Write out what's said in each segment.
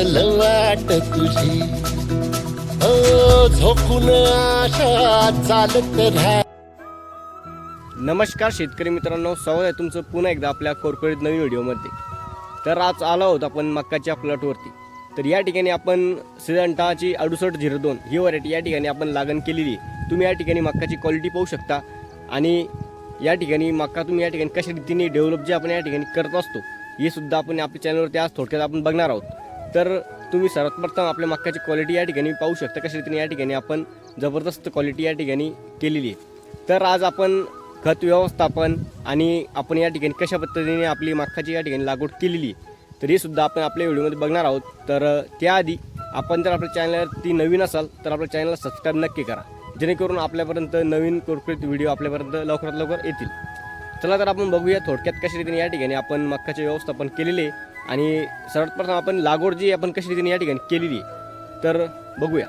पावलं वाट तुझी. हो, ओ झोपून आशा चालत राहा. नमस्कार शेतकरी मित्रांनो स्वागत आहे तुमचं पुन्हा एकदा आपल्या कॉर्पोरेट नवीन व्हिडिओमध्ये. तर आज आलो आहोत आपण मक्काच्या प्लॉटवरती. तर या ठिकाणी आपण सिजंटाची अडुसष्ट झिरो दोन ही व्हरायटी या ठिकाणी आपण लागण केलेली आहे. तुम्ही या ठिकाणी मक्काची क्वालिटी पाहू शकता. आणि या ठिकाणी मक्का तुम्ही या ठिकाणी कशा रीतीने डेव्हलप जे आपण या ठिकाणी करत असतो हे सुद्धा आपण आपल्या चॅनलवरती आज थोडक्यात आपण बघणार आहोत. तर तुम्ही सर्वात प्रथम आपल्या मक्काची क्वालिटी या ठिकाणी पाहू शकता कशा रीतीने या ठिकाणी आपण जबरदस्त क्वालिटी या ठिकाणी केलेली आहे. तर आज आपण खत व्यवस्थापन आणि आपण या ठिकाणी कशा पद्धतीने आपली मक्काची या ठिकाणी लागवड केलेली आहे तर हे सुद्धा आपण आपल्या व्हिडिओमध्ये बघणार आहोत. तर त्याआधी आपण जर आपल्या चॅनलवरती नवीन असाल तर आपल्या चॅनलला सबस्क्राईब नक्की करा जेणेकरून आपल्यापर्यंत नवीन कुरकुरीत व्हिडिओ आपल्यापर्यंत लवकरात लवकर येतील. चला तर आपण बघूया थोडक्यात कशा रीतीने या ठिकाणी आपण मक्काचे व्यवस्थापन केलेले आणि सर्वात प्रथम आपण लागवड जी आपण कशा रीतीने या ठिकाणी केलेली तर बघूया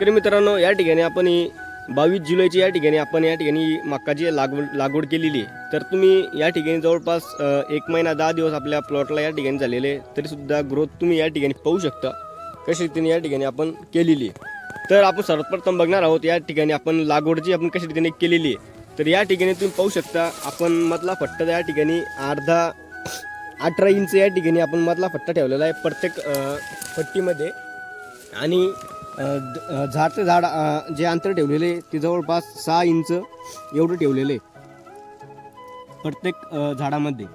तर मित्रांनो या ठिकाणी आपण बावीस जुलैची या ठिकाणी आपण या ठिकाणी मक्काची लागवड लागवड केलेली आहे तर तुम्ही या ठिकाणी जवळपास एक महिना दहा दिवस आपल्या प्लॉटला या ठिकाणी झालेले तरीसुद्धा ग्रोथ तुम्ही या ठिकाणी पाहू शकता कशा रीतीने या ठिकाणी आपण केलेली आहे तर आपण सर्वप्रथम बघणार आहोत या ठिकाणी आपण लागवड जी आपण कशा रीतीने केलेली आहे तर या ठिकाणी तुम्ही पाहू शकता आपण मधला फट्टा या ठिकाणी अर्धा अठरा इंच या ठिकाणी आपण मधला फट्टा ठेवलेला आहे प्रत्येक पट्टीमध्ये आणि झाडचं झाड ते झाड जे अंतर ठेवलेले आहे ते जवळपास सहा इंच एवढं ठेवलेलं आहे प्रत्येक झाडामध्ये.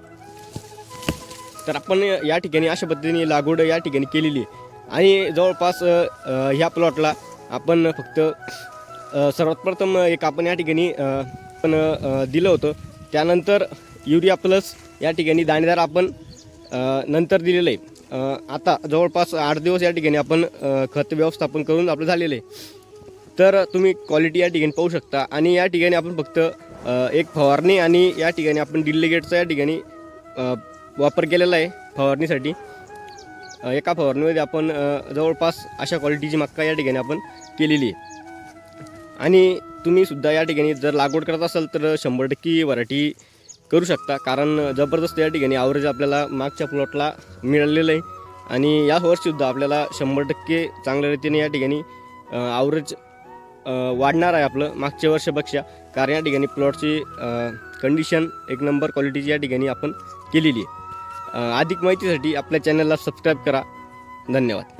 तर आपण या ठिकाणी अशा पद्धतीने लागवड या ठिकाणी केलेली आहे. आणि जवळपास ह्या प्लॉटला आपण फक्त सर्वात प्रथम एक आपण या ठिकाणी आपण दिलं होतं. त्यानंतर युरिया प्लस या ठिकाणी दाणेदार आपण नंतर दिलेलं आहे. आता जवळपास आठ दिवस या ठिकाणी आपण खत व्यवस्थापन करून आपलं झालेलं आहे. तर तुम्ही क्वालिटी या ठिकाणी पाहू शकता आणि या ठिकाणी आपण फक्त एक फवारणी आणि या ठिकाणी आपण डिल्लिगेटचा या ठिकाणी वापर केलेला आहे फवारणीसाठी. एका फवारणीमध्ये आपण जवळपास अशा क्वालिटीची मक्का या ठिकाणी आपण केलेली आहे. आणि तुम्ही सुद्धा या ठिकाणी जर लागवड करत असाल तर शंभर टक्के व्हरायटी करू शकता. कारण जबरदस्त या ठिकाणी आवरेज आपल्याला मागच्या प्लॉटला मिळालेलं आहे. आणि या वर्षसुद्धा आपल्याला शंभर टक्के चांगल्या रीतीने या ठिकाणी आवरेज वाढणार आहे आपलं मागच्या वर्षापेक्षा. कारण या ठिकाणी प्लॉटची कंडिशन एक नंबर क्वालिटीची या ठिकाणी आपण केलेली आहे. अधिक माहितीसाठी आपल्या चॅनलला सबस्क्राईब करा. धन्यवाद.